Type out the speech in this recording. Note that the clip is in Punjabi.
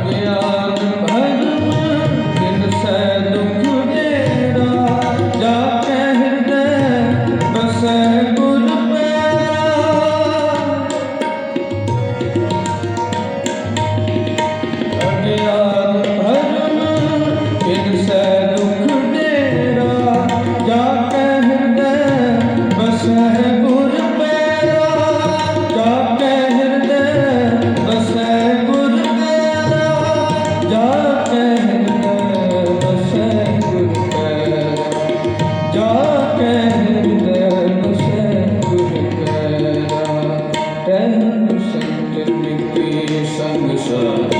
गया ਸੰਗ ਸਾਰ